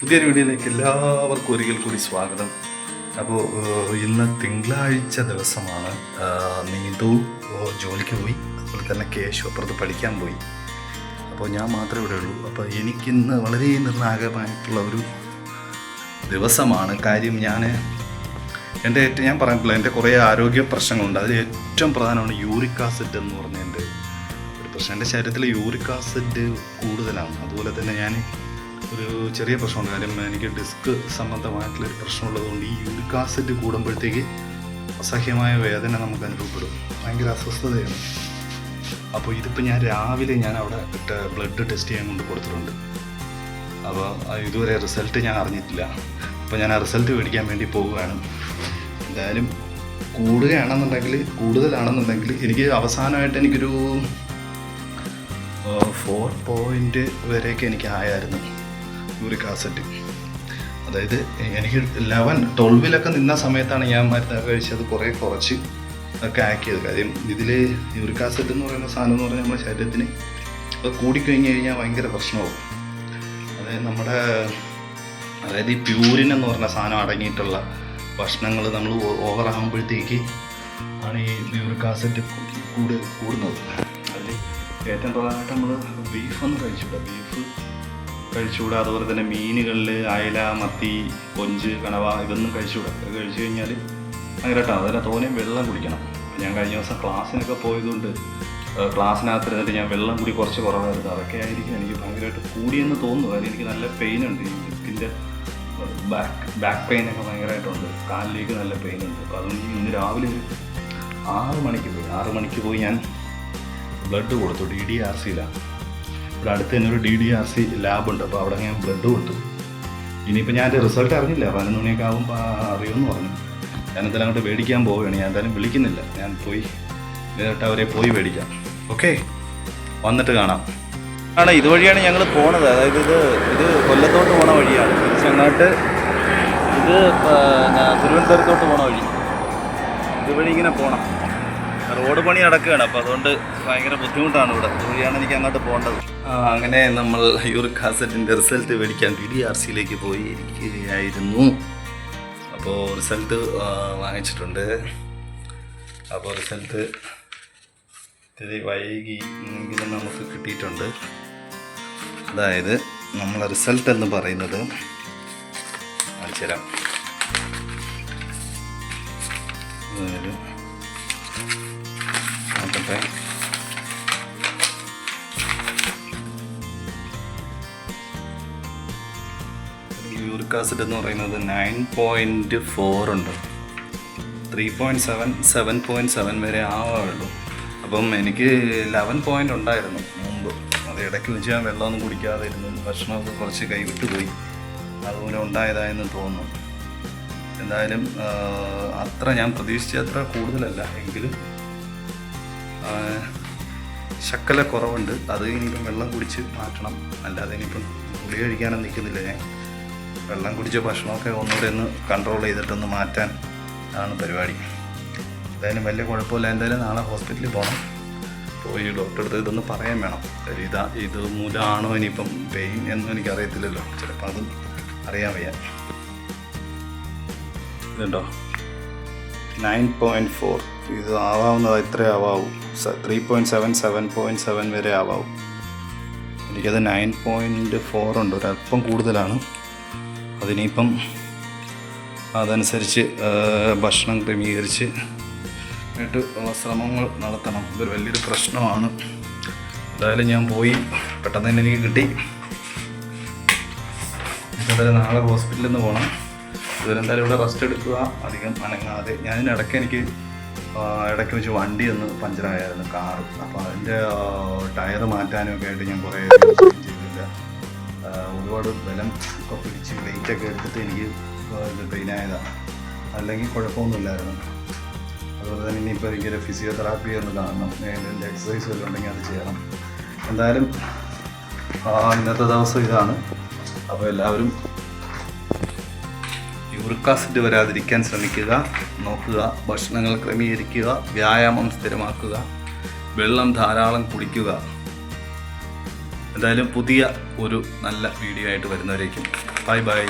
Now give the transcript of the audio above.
പുതിയൊരു വീഡിയോയിലേക്ക് എല്ലാവർക്കും ഒരിക്കൽ കൂടി സ്വാഗതം. അപ്പോൾ ഇന്ന് തിങ്കളാഴ്ച ദിവസമാണ്. നീതു ജോലിക്ക് പോയി. അതുപോലെ തന്നെ കേശു അപ്പുറത്ത് പഠിക്കാൻ പോയി. അപ്പോൾ ഞാൻ മാത്രമേ ഇവിടെ ഉള്ളൂ. അപ്പോൾ എനിക്കിന്ന് വളരെ നിർണായകമായിട്ടുള്ള ഒരു ദിവസമാണ്. കാര്യം ഞാൻ എന്റെ ഏറ്റവും ഞാൻ പറഞ്ഞിട്ടില്ല എന്റെ കുറേ ആരോഗ്യ പ്രശ്നങ്ങളുണ്ട്. അതിൽ ഏറ്റവും പ്രധാനമാണ് യൂറിക് ആസിഡ് എന്ന് പറഞ്ഞ എന്റെ ഒരു പ്രശ്നം. എന്റെ ശരീരത്തിൽ യൂറിക് ആസിഡ് കൂടുതലാണ്. അതുപോലെ തന്നെ ഞാൻ ഒരു ചെറിയ പ്രശ്നമുണ്ട്. കാര്യം എനിക്ക് ഡിസ്ക് സംബന്ധമായിട്ടുള്ള ഒരു പ്രശ്നമുള്ളതുകൊണ്ട് ഈ യൂറിക് കാസറ്റ് കൂടുമ്പോഴത്തേക്ക് അസഹ്യമായ വേദന നമുക്ക് അനുഭവപ്പെടും. ഭയങ്കര അസ്വസ്ഥതയാണ്. അപ്പോൾ ഇതിപ്പോൾ ഞാൻ രാവിലെ ഞാൻ അവിടെ ബ്ലഡ് ടെസ്റ്റ് ചെയ്യാൻ കൊണ്ട് കൊടുത്തിട്ടുണ്ട്. അപ്പോൾ ഇതുവരെ റിസൾട്ട് ഞാൻ അറിഞ്ഞിട്ടില്ല. അപ്പോൾ ഞാൻ ആ റിസൾട്ട് മേടിക്കാൻ വേണ്ടി പോവുകയാണ്. എന്തായാലും കൂടുകയാണെന്നുണ്ടെങ്കിൽ കൂടുതലാണെന്നുണ്ടെങ്കിൽ എനിക്ക് അവസാനമായിട്ട് എനിക്കൊരു ഫോർ പോയിന്റ് വരെയൊക്കെ എനിക്ക് ആയായിരുന്നു. യൂറിക് ആസിഡ് അതായത് എനിക്ക് ലെവൻ ട്വൽവിലൊക്കെ നിന്ന സമയത്താണ് ഞാൻ മരുന്ന് കഴിച്ചത് കുറേ കുറച്ച് ഒക്കെ ആക്കിയത് കാര്യം ഇതിൽ യൂറിക് ആസിഡ് എന്ന് പറയുന്ന സാധനം എന്ന് പറഞ്ഞാൽ നമ്മുടെ ശരീരത്തിന് അത് കൂടിക്കഴിഞ്ഞ് കഴിഞ്ഞാൽ ഭയങ്കര പ്രശ്നമാവും. അതായത് നമ്മുടെ അതായത് ഈ പ്യൂരിൻ എന്ന് പറഞ്ഞ സാധനം അടങ്ങിയിട്ടുള്ള ഭക്ഷണങ്ങൾ നമ്മൾ ഓവർ ആകുമ്പോഴത്തേക്ക് ആണ് ഈ യൂറിക് ആസിഡ് കൂട് കൂടുന്നത്. അതിൽ ഏറ്റവും പ്രധാനമായിട്ട് നമ്മൾ ബീഫ് ബീഫൊന്നും കഴിച്ചുകൂടാ ബീഫ് കഴിച്ചുകൂടാ. അതുപോലെ തന്നെ മീനുകളിൽ അയല മത്തി കൊഞ്ച് കണവ ഇതൊന്നും കഴിച്ചുകൂടാ. കഴിച്ചു കഴിഞ്ഞാൽ ഭയങ്കരമായിട്ടാണ് അതിനെ തോനെയും വെള്ളം കുടിക്കണം. ഞാൻ കഴിഞ്ഞ ദിവസം ക്ലാസ്സിനൊക്കെ പോയതുകൊണ്ട് ക്ലാസ്സിനകത്ത് ഇരുന്നിട്ട് ഞാൻ വെള്ളം കൂടി കുറച്ച് കുറവായിരുന്നു. അതൊക്കെ ആയിരിക്കും എനിക്ക് ഭയങ്കരമായിട്ട് കൂടിയെന്ന് തോന്നുന്നു. കാര്യം എനിക്ക് നല്ല പെയിൻ ഉണ്ട്. ഈ ഡിസ്കിന്റെ ബാക്ക് ബാക്ക് പെയിൻ ഒക്കെ ഭയങ്കരമായിട്ടുണ്ട് കാലിലേക്ക് നല്ല പെയിൻ ഉണ്ട്. അപ്പോൾ അതുകൊണ്ട് ഇന്ന് രാവിലെ ഒരു ആറ് മണിക്ക് പോയി. ആറ് മണിക്ക് പോയി ഞാൻ ബ്ലഡ് കൊടുത്തു. ഡി ഡി ആർ സിയിലാണ് ഇവിടെ അടുത്ത് തന്നെ ഒരു ഡി ഡി ആർ സി ലാബുണ്ട് അപ്പോൾ അവിടെ ഞാൻ ബ്ലഡ് കൊടുത്തു. ഇനിയിപ്പോൾ ഞാൻ എന്റെ റിസൾട്ട് അറിഞ്ഞില്ല. പതിനൊന്ന് മണിയൊക്കെ ആകുമ്പോൾ അറിയുമെന്ന് പറഞ്ഞു. ഞാൻ എന്തായാലും അങ്ങോട്ട് മേടിക്കാൻ പോവുകയാണ്. ഞാൻ എന്തായാലും വിളിക്കുന്നില്ല. ഞാൻ പോയി നേരിട്ട് അവരെ പോയി മേടിക്കാം. ഓക്കെ. വന്നിട്ട് കാണാം. ആണ് ഇതുവഴിയാണ് ഞങ്ങൾ പോണത്. അതായത് ഇത് ഇത് കൊല്ലത്തോട്ട് പോണ വഴിയാണ്. തിരിച്ചങ്ങോട്ട് ഇത് തിരുവനന്തപുരത്തോട്ട് പോണ വഴി. ഇതുവഴി ഇങ്ങനെ പോകണം റോഡ് പണി നടക്കുകയാണ്. അപ്പോൾ അതുകൊണ്ട് ഭയങ്കര ബുദ്ധിമുട്ടാണ് ഇവിടെ. ഇതുവഴിയാണ് എനിക്ക് അങ്ങോട്ട് പോകേണ്ടത്. അങ്ങനെ നമ്മൾ യൂറിക് ആസിഡിന്റെ റിസൾട്ട് മേടിക്കാൻ ഡി ഡി ആർ സിയിലേക്ക് പോയി ഇരിക്കുകയായിരുന്നു അപ്പോൾ റിസൾട്ട് വാങ്ങിച്ചിട്ടുണ്ട്. അപ്പോൾ റിസൾട്ട് ഇത്തിരി വൈകി എങ്കിലും നമുക്ക് കിട്ടിയിട്ടുണ്ട്. അതായത് നമ്മളെ റിസൾട്ട് എന്ന് പറയുന്നത് കാണിച്ചു തരാം അതായത് നോക്കട്ടെ യൂറിക് ആസിഡ് എന്ന് പറയുന്നത് നയൻ പോയിന്റ് ഫോർ ഉണ്ട്. Three point seven seven point seven വരെ ആവാറുള്ളൂ. അപ്പം എനിക്ക് ലെവൻ പോയിന്റ് ഉണ്ടായിരുന്നു മുമ്പ്. അത് ഇടയ്ക്ക് വെച്ച് ഞാൻ വെള്ളമൊന്നും കുടിക്കാതെ ഇരുന്നു. ഭക്ഷണമൊക്കെ കുറച്ച് കൈവിട്ട് പോയി. അതുപോലെ ഉണ്ടായതായെന്ന് തോന്നുന്നു. എന്തായാലും അത്ര ഞാൻ പ്രതീക്ഷിച്ച അത്ര കൂടുതലല്ല. എങ്കിലും ശക്കല കുറവുണ്ട്. അത് ഇനിയിപ്പം വെള്ളം കുടിച്ച് മാറ്റണം. അല്ലാതെ ഇനിയിപ്പം ഗുളിക കഴിക്കാനും നിൽക്കുന്നില്ല ഞാൻ. വെള്ളം കുടിച്ച ഭക്ഷണമൊക്കെ ഒന്നുകൂടെ ഒന്ന് കൺട്രോൾ ചെയ്തിട്ടൊന്ന് മാറ്റാൻ ആണ് പരിപാടി. എന്തായാലും വലിയ കുഴപ്പമില്ല. എന്തായാലും നാളെ ഹോസ്പിറ്റലിൽ പോകണം പോയി ഡോക്ടറെ അടുത്ത് ഇതൊന്ന് പറയാൻ വേണം. ഇത് ഇതാ മൂലമാണോ ഇനിയിപ്പം പെയിൻ എന്നും എനിക്കറിയത്തില്ലല്ലോ. ചിലപ്പോൾ അതും അറിയാൻ വയ്യ. ഇതുണ്ടോ? Nine point four. ഇത് ആവാവുന്നത് എത്ര ആവാവൂ? Three point seven seven point seven വരെ ആവാവും. എനിക്കത് നയൻ പോയിന്റ് ഫോർ ഉണ്ട്. ഒരല്പം കൂടുതലാണ്. അതിനിപ്പം അതനുസരിച്ച് ഭക്ഷണം ക്രമീകരിച്ച് ആയിട്ട് ഉള്ള ശ്രമങ്ങൾ നടത്തണം. ഇതൊരു വലിയൊരു പ്രശ്നമാണ്. എന്തായാലും ഞാൻ പോയി പെട്ടെന്ന് തന്നെ എനിക്ക് കിട്ടി. എന്തായാലും നാളെ ഹോസ്പിറ്റലിൽ നിന്ന് പോകണം ഇതുവരെ എന്തായാലും ഇവിടെ റെസ്റ്റ് എടുക്കുക. അധികം അനങ്ങാതെ. ഞാൻ ഇടയ്ക്ക് എനിക്ക് ഇടയ്ക്ക് വെച്ച് വണ്ടി ഒന്ന് പഞ്ചറായായിരുന്നു കാറ് അപ്പോൾ അതിന്റെ ടയർ മാറ്റാനും ഒക്കെ ആയിട്ട് ഞാൻ കുറേ ചെയ്തില്ല. ഒരുപാട് ബലം ഒക്കെ പിടിച്ച് വെയിറ്റൊക്കെ എടുത്തിട്ട് എനിക്ക് ഇത് പെയിനായതാണ് അല്ലെങ്കിൽ കുഴപ്പമൊന്നുമില്ലായിരുന്നു. അതുപോലെ തന്നെ ഇനിയിപ്പോൾ എനിക്കൊരു ഫിസിയോതെറാപ്പി ഒന്ന് കാണണം. എന്റെ എക്സസൈസ് വല്ലതും ഉണ്ടെങ്കിൽ അത് ചെയ്യണം. എന്തായാലും ഇന്നത്തെ ദിവസം ഇതാണ്. അപ്പോൾ എല്ലാവരും യൂറിക് ആസിഡ് വരാതിരിക്കാൻ ശ്രമിക്കുക നോക്കുക ഭക്ഷണങ്ങൾ ക്രമീകരിക്കുക വ്യായാമം സ്ഥിരമാക്കുക വെള്ളം ധാരാളം കുടിക്കുക. എന്തായാലും പുതിയ ഒരു നല്ല വീഡിയോ ആയിട്ട് വരുന്നവരേക്കും. Bye bye.